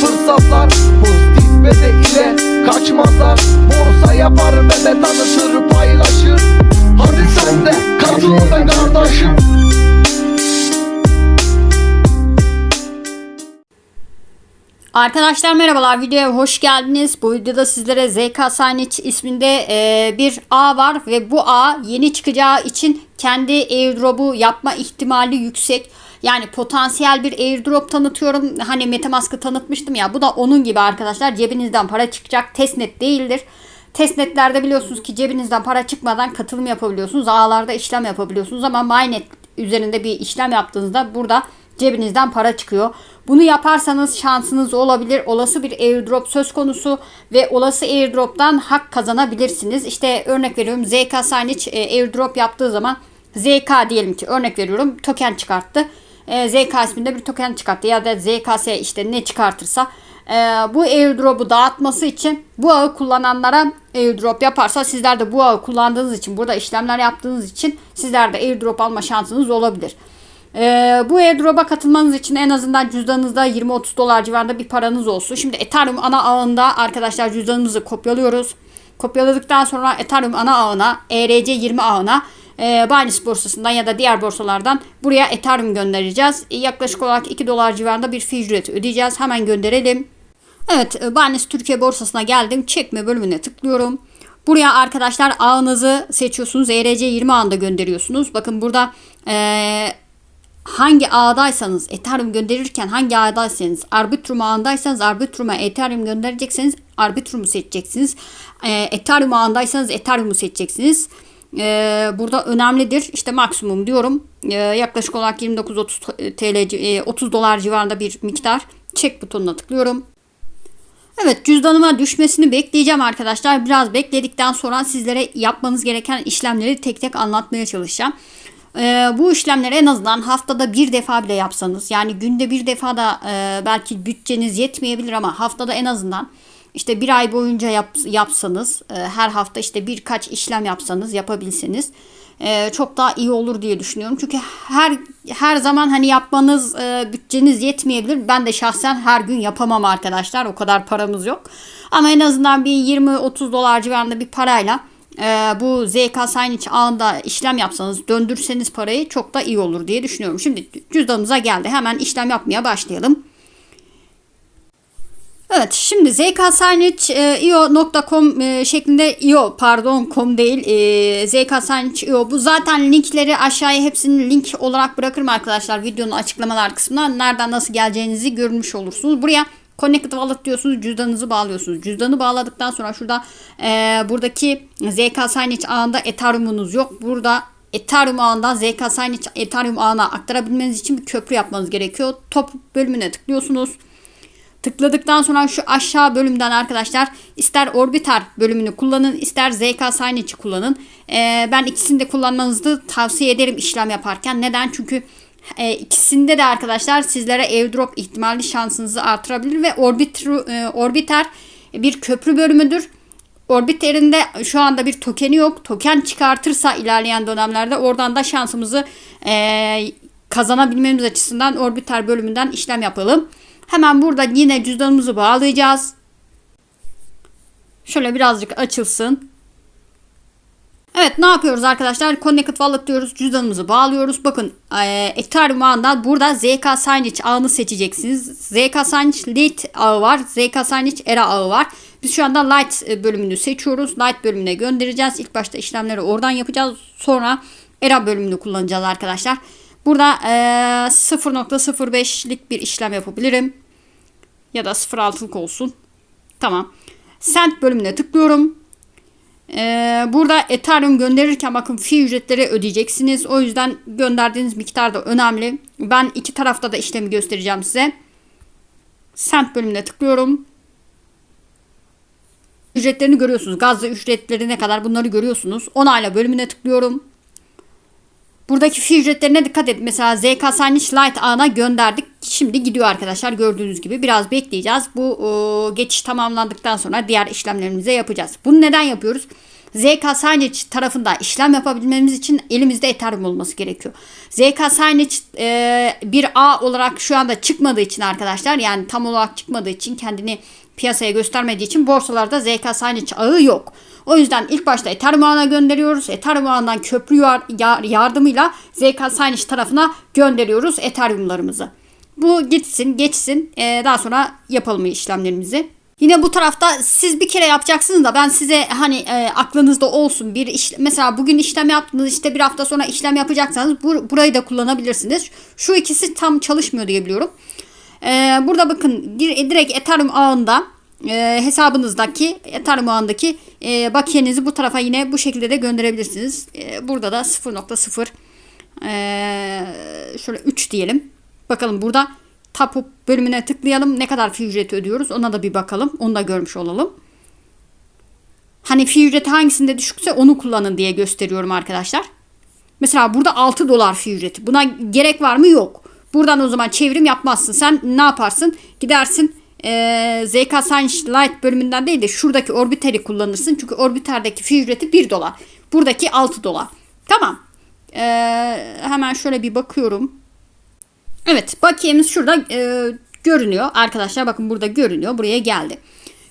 fırsatlar Pozitif bede ile kaçmazlar Borsa yapar bebe tanıtır paylaşır Hadi sen de katıl be kardeşim Arkadaşlar merhabalar videoya hoş geldiniz. Bu videoda sizlere ZK Signage isminde e, bir ağ var ve bu ağ yeni çıkacağı için kendi airdrop'u yapma ihtimali yüksek. Yani potansiyel bir airdrop tanıtıyorum. Hani Metamask'ı tanıtmıştım ya. Bu da onun gibi arkadaşlar. Cebinizden para çıkacak. Testnet değildir. Testnetlerde biliyorsunuz ki cebinizden para çıkmadan katılım yapabiliyorsunuz. Ağlarda işlem yapabiliyorsunuz ama Mynet üzerinde bir işlem yaptığınızda burada cebinizden para çıkıyor. Bunu yaparsanız şansınız olabilir. Olası bir airdrop söz konusu ve olası airdrop'tan hak kazanabilirsiniz. İşte örnek veriyorum ZK Signage e, airdrop yaptığı zaman ZK diyelim ki örnek veriyorum token çıkarttı. E, ZK isminde bir token çıkarttı ya da ZKS işte ne çıkartırsa e, bu airdrop'u dağıtması için bu ağı kullananlara airdrop yaparsa sizler de bu ağı kullandığınız için burada işlemler yaptığınız için sizler de airdrop alma şansınız olabilir. Ee, bu airdrop'a katılmanız için en azından cüzdanınızda 20-30 dolar civarında bir paranız olsun. Şimdi Ethereum ana ağında arkadaşlar cüzdanımızı kopyalıyoruz. Kopyaladıktan sonra Ethereum ana ağına, ERC20 ağına e, Binance borsasından ya da diğer borsalardan buraya Ethereum göndereceğiz. E, yaklaşık olarak 2 dolar civarında bir fee ücreti ödeyeceğiz. Hemen gönderelim. Evet e, Binance Türkiye borsasına geldim. Çekme bölümüne tıklıyorum. Buraya arkadaşlar ağınızı seçiyorsunuz. ERC20 ağında gönderiyorsunuz. Bakın burada eee hangi ağdaysanız Ethereum gönderirken hangi ağdaysanız Arbitrum ağındaysanız Arbitrum'a Ethereum gönderecekseniz Arbitrum'u seçeceksiniz. E, Ethereum ağındaysanız Ethereum'u seçeceksiniz. E, burada önemlidir. İşte maksimum diyorum. E, yaklaşık olarak 29-30 TL e, 30 dolar civarında bir miktar. Çek butonuna tıklıyorum. Evet cüzdanıma düşmesini bekleyeceğim arkadaşlar. Biraz bekledikten sonra sizlere yapmanız gereken işlemleri tek tek anlatmaya çalışacağım. Ee, bu işlemleri en azından haftada bir defa bile yapsanız yani günde bir defa da e, belki bütçeniz yetmeyebilir ama haftada en azından işte bir ay boyunca yap, yapsanız e, her hafta işte birkaç işlem yapsanız yapabilseniz e, çok daha iyi olur diye düşünüyorum. Çünkü her her zaman hani yapmanız e, bütçeniz yetmeyebilir. Ben de şahsen her gün yapamam arkadaşlar. O kadar paramız yok. Ama en azından bir 20-30 dolar civarında bir parayla e, bu ZK Signage ağında işlem yapsanız döndürseniz parayı çok da iyi olur diye düşünüyorum. Şimdi cüzdanımıza geldi. Hemen işlem yapmaya başlayalım. Evet şimdi zksignature.io.com e, şeklinde io pardon com değil e, zksignature.io bu zaten linkleri aşağıya hepsini link olarak bırakırım arkadaşlar videonun açıklamalar kısmına nereden nasıl geleceğinizi görmüş olursunuz. Buraya Connected Wallet diyorsunuz cüzdanınızı bağlıyorsunuz. Cüzdanı bağladıktan sonra şurada e, buradaki ZK Signage ağında Ethereum'unuz yok. Burada Ethereum ağından ZK Signage Ethereum ağına aktarabilmeniz için bir köprü yapmanız gerekiyor. Top bölümüne tıklıyorsunuz. Tıkladıktan sonra şu aşağı bölümden arkadaşlar ister Orbiter bölümünü kullanın ister ZK Signage'i kullanın. Ee, ben ikisini de kullanmanızı tavsiye ederim işlem yaparken. Neden? Çünkü e, ikisinde de arkadaşlar sizlere airdrop ihtimali şansınızı artırabilir ve Orbiter, e, Orbiter bir köprü bölümüdür. Orbiter'in de şu anda bir tokeni yok. Token çıkartırsa ilerleyen dönemlerde oradan da şansımızı e, kazanabilmemiz açısından Orbiter bölümünden işlem yapalım. Hemen burada yine cüzdanımızı bağlayacağız. Şöyle birazcık açılsın. Evet ne yapıyoruz arkadaşlar? Connected Wallet diyoruz. Cüzdanımızı bağlıyoruz. Bakın e, Ethereum ağından burada ZK Signage ağını seçeceksiniz. ZK Signage Lite ağı var. ZK Signage Era ağı var. Biz şu anda Light e, bölümünü seçiyoruz. Light bölümüne göndereceğiz. İlk başta işlemleri oradan yapacağız. Sonra Era bölümünü kullanacağız arkadaşlar. Burada e, 0.05'lik bir işlem yapabilirim. Ya da 0.6'lık olsun. Tamam. Send bölümüne tıklıyorum. Ee, burada Ethereum gönderirken bakın fee ücretleri ödeyeceksiniz. O yüzden gönderdiğiniz miktar da önemli. Ben iki tarafta da işlemi göstereceğim size. Send bölümüne tıklıyorum. Ücretlerini görüyorsunuz. Gazlı ücretleri ne kadar bunları görüyorsunuz. Onayla bölümüne tıklıyorum. Buradaki fee ücretlerine dikkat edin. Mesela ZK Signage Lite ağına gönderdik. Şimdi gidiyor arkadaşlar gördüğünüz gibi. Biraz bekleyeceğiz. Bu o, geçiş tamamlandıktan sonra diğer işlemlerimizi yapacağız. Bunu neden yapıyoruz? ZK Signage tarafında işlem yapabilmemiz için elimizde Ethereum olması gerekiyor. ZK Signage e, bir ağ olarak şu anda çıkmadığı için arkadaşlar yani tam olarak çıkmadığı için kendini piyasaya göstermediği için borsalarda ZK Signage ağı yok. O yüzden ilk başta Ethereum ağına gönderiyoruz. Ethereum ağından köprü yar- yar- yardımıyla ZK Signage tarafına gönderiyoruz Ethereum'larımızı. Bu gitsin, geçsin. Ee, daha sonra yapalım işlemlerimizi. Yine bu tarafta siz bir kere yapacaksınız da ben size hani e, aklınızda olsun bir iş mesela bugün işlem yaptınız işte bir hafta sonra işlem yapacaksanız bu, burayı da kullanabilirsiniz. Şu ikisi tam çalışmıyor diye biliyorum. Ee, burada bakın dir- direkt Ethereum ağında e, hesabınızdaki Ethereum ağındaki e, bakiyenizi bu tarafa yine bu şekilde de gönderebilirsiniz. E, burada da 0.0 e, şöyle 3 diyelim. Bakalım burada tapu bölümüne tıklayalım. Ne kadar fi ücreti ödüyoruz ona da bir bakalım. Onu da görmüş olalım. Hani fi ücreti hangisinde düşükse onu kullanın diye gösteriyorum arkadaşlar. Mesela burada 6 dolar fi ücreti. Buna gerek var mı? Yok. Buradan o zaman çevrim yapmazsın. Sen ne yaparsın? Gidersin eee ZK Science Lite bölümünden değil de şuradaki Orbiter'i kullanırsın. Çünkü Orbiter'deki fi ücreti 1 dolar. Buradaki 6 dolar. Tamam. Eee, hemen şöyle bir bakıyorum. Evet bakiyemiz şurada e, görünüyor. Arkadaşlar bakın burada görünüyor. Buraya geldi.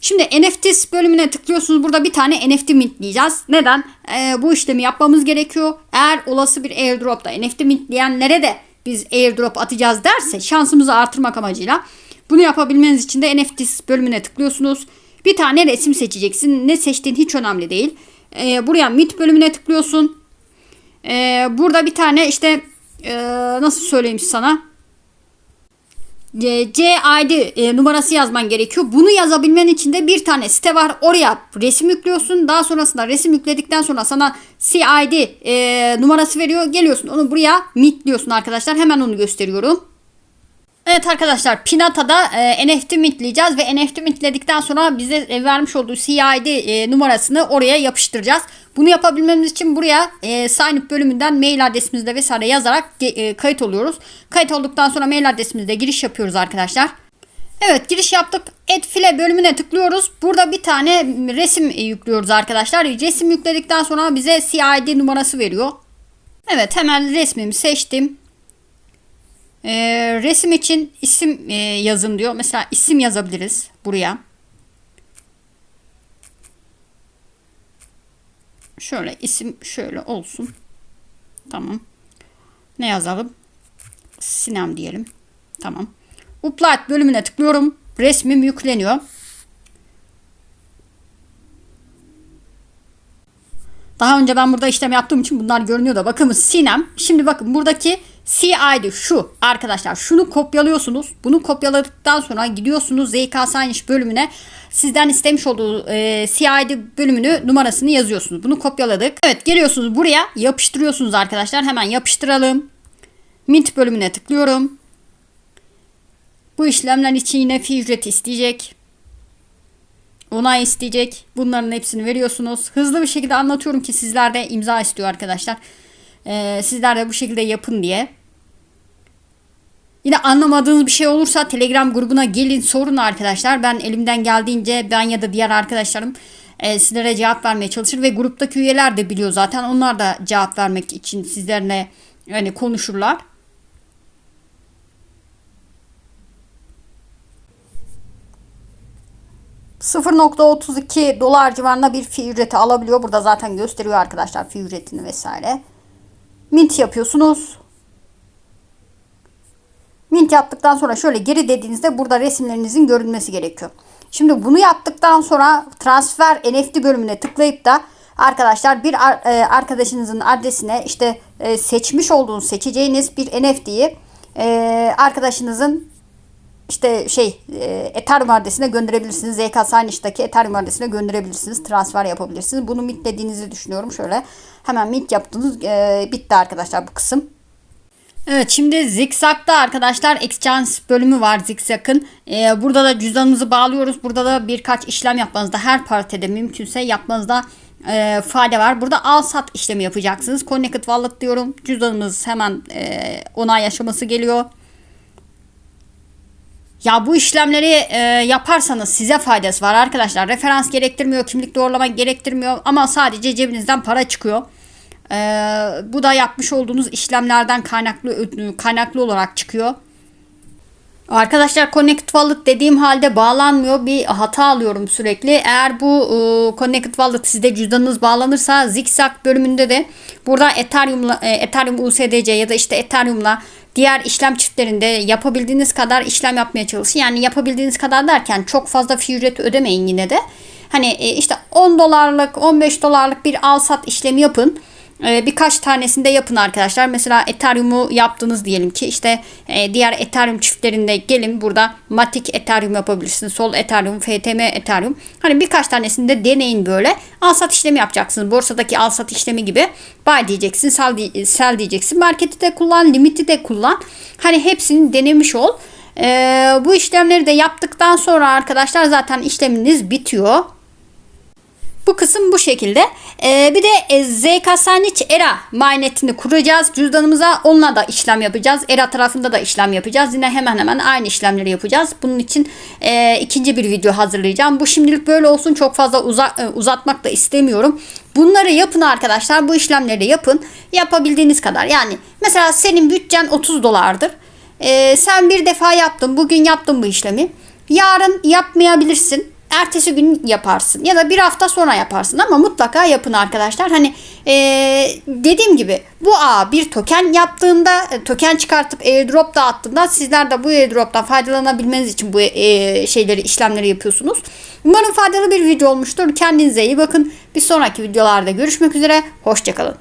Şimdi NFTs bölümüne tıklıyorsunuz. Burada bir tane NFT mintleyeceğiz. Neden? E, bu işlemi yapmamız gerekiyor. Eğer olası bir airdropta NFT mintleyenlere de biz airdrop atacağız derse şansımızı artırmak amacıyla bunu yapabilmeniz için de NFTs bölümüne tıklıyorsunuz. Bir tane resim seçeceksin. Ne seçtiğin hiç önemli değil. E, buraya mint bölümüne tıklıyorsun. E, burada bir tane işte e, nasıl söyleyeyim sana? C- CID e, numarası yazman gerekiyor. Bunu yazabilmen için de bir tane site var. Oraya resim yüklüyorsun. Daha sonrasında resim yükledikten sonra sana CID e, numarası veriyor. Geliyorsun onu buraya mintliyorsun arkadaşlar. Hemen onu gösteriyorum. Evet arkadaşlar Pinata'da e, NFT mintleyeceğiz ve NFT mintledikten sonra bize e, vermiş olduğu CID e, numarasını oraya yapıştıracağız. Bunu yapabilmemiz için buraya e, sign up bölümünden mail adresimizde vesaire yazarak e, kayıt oluyoruz. Kayıt olduktan sonra mail adresimizde giriş yapıyoruz arkadaşlar. Evet giriş yaptık. Add file bölümüne tıklıyoruz. Burada bir tane resim yüklüyoruz arkadaşlar. Resim yükledikten sonra bize CID numarası veriyor. Evet hemen resmimi seçtim. Ee, resim için isim e, yazın diyor. Mesela isim yazabiliriz buraya. Şöyle isim şöyle olsun. Tamam. Ne yazalım? Sinem diyelim. Tamam. Upload bölümüne tıklıyorum. Resmim yükleniyor. Daha önce ben burada işlem yaptığım için bunlar görünüyor da bakın Sinem. Şimdi bakın buradaki CID şu arkadaşlar şunu kopyalıyorsunuz. Bunu kopyaladıktan sonra gidiyorsunuz ZK Signish bölümüne sizden istemiş olduğu e, CID bölümünü numarasını yazıyorsunuz. Bunu kopyaladık. Evet geliyorsunuz buraya yapıştırıyorsunuz arkadaşlar. Hemen yapıştıralım. Mint bölümüne tıklıyorum. Bu işlemler için yine fi ücreti isteyecek. Onay isteyecek. Bunların hepsini veriyorsunuz. Hızlı bir şekilde anlatıyorum ki sizler de imza istiyor arkadaşlar. Ee, sizler de bu şekilde yapın diye. Yine anlamadığınız bir şey olursa Telegram grubuna gelin sorun arkadaşlar. Ben elimden geldiğince ben ya da diğer arkadaşlarım e, sizlere cevap vermeye çalışır ve gruptaki üyeler de biliyor zaten. Onlar da cevap vermek için sizlerle yani konuşurlar. ...0.32 dolar civarında bir fi ücreti alabiliyor. Burada zaten gösteriyor arkadaşlar fi ücretini vesaire. Mint yapıyorsunuz. Mint yaptıktan sonra şöyle geri dediğinizde burada resimlerinizin görünmesi gerekiyor. Şimdi bunu yaptıktan sonra transfer NFT bölümüne tıklayıp da arkadaşlar bir e, arkadaşınızın adresine işte e, seçmiş olduğunuz seçeceğiniz bir NFT'yi e, arkadaşınızın işte şey e, Ethereum adresine gönderebilirsiniz. ZK Signish'taki Ethereum adresine gönderebilirsiniz. Transfer yapabilirsiniz. Bunu mintlediğinizi düşünüyorum. Şöyle hemen mint yaptınız. E, bitti arkadaşlar bu kısım. Evet şimdi Zigzag'da arkadaşlar Exchange bölümü var Zigzag'ın. Ee, burada da cüzdanınızı bağlıyoruz. Burada da birkaç işlem yapmanızda her partide mümkünse yapmanızda e, fayda var. Burada al sat işlemi yapacaksınız. Connected Wallet diyorum. Cüzdanınız hemen e, onay aşaması geliyor. Ya bu işlemleri e, yaparsanız size faydası var arkadaşlar. Referans gerektirmiyor, kimlik doğrulama gerektirmiyor ama sadece cebinizden para çıkıyor. E, bu da yapmış olduğunuz işlemlerden kaynaklı kaynaklı olarak çıkıyor. Arkadaşlar Connected Wallet dediğim halde bağlanmıyor. Bir hata alıyorum sürekli. Eğer bu e, Connected Wallet sizde cüzdanınız bağlanırsa Zigzag bölümünde de burada Ethereum'la e, Ethereum USDC ya da işte Ethereum'la diğer işlem çiftlerinde yapabildiğiniz kadar işlem yapmaya çalışın. Yani yapabildiğiniz kadar derken çok fazla ücreti ödemeyin yine de. Hani e, işte 10 dolarlık 15 dolarlık bir al sat işlemi yapın. Ee, birkaç tanesinde yapın arkadaşlar. Mesela Ethereum'u yaptınız diyelim ki işte e, diğer Ethereum çiftlerinde gelin burada Matic Ethereum yapabilirsiniz. Sol Ethereum, FTM Ethereum. Hani birkaç tanesinde deneyin böyle. Al sat işlemi yapacaksınız. Borsadaki al sat işlemi gibi. Buy diyeceksin, sell, sell diyeceksin. Marketi de kullan, limiti de kullan. Hani hepsini denemiş ol. Ee, bu işlemleri de yaptıktan sonra arkadaşlar zaten işleminiz bitiyor. Bu kısım bu şekilde. Ee, bir de e, ZK Sanic ERA mainnetini kuracağız. Cüzdanımıza onunla da işlem yapacağız. ERA tarafında da işlem yapacağız. Yine hemen hemen aynı işlemleri yapacağız. Bunun için e, ikinci bir video hazırlayacağım. Bu şimdilik böyle olsun. Çok fazla uza, e, uzatmak da istemiyorum. Bunları yapın arkadaşlar. Bu işlemleri yapın. Yapabildiğiniz kadar. Yani mesela senin bütçen 30 dolardır. Ee, sen bir defa yaptın. Bugün yaptın bu işlemi. Yarın yapmayabilirsin ertesi gün yaparsın ya da bir hafta sonra yaparsın ama mutlaka yapın arkadaşlar. Hani ee, dediğim gibi bu ağ bir token yaptığında e, token çıkartıp airdrop dağıttığında sizler de bu airdroptan faydalanabilmeniz için bu e, şeyleri işlemleri yapıyorsunuz. Umarım faydalı bir video olmuştur. Kendinize iyi bakın. Bir sonraki videolarda görüşmek üzere. Hoşçakalın.